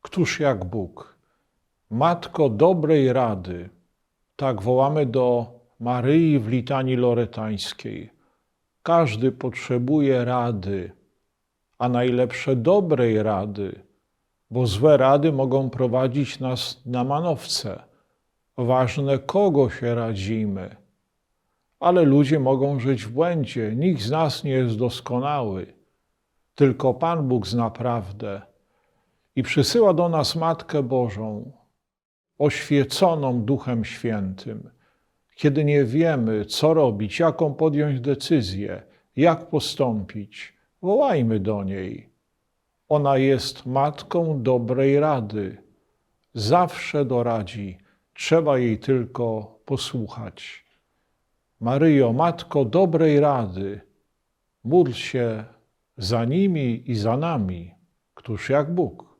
Któż jak Bóg? Matko dobrej rady. Tak wołamy do Maryi w litanii loretańskiej. Każdy potrzebuje rady, a najlepsze dobrej rady, bo złe rady mogą prowadzić nas na manowce. Ważne, kogo się radzimy. Ale ludzie mogą żyć w błędzie. Nikt z nas nie jest doskonały. Tylko Pan Bóg zna prawdę i przysyła do nas Matkę Bożą, oświeconą Duchem Świętym. Kiedy nie wiemy, co robić, jaką podjąć decyzję, jak postąpić, wołajmy do niej. Ona jest matką dobrej rady. Zawsze doradzi, trzeba jej tylko posłuchać. Maryjo, matko dobrej rady, módl się za nimi i za nami, któż jak Bóg.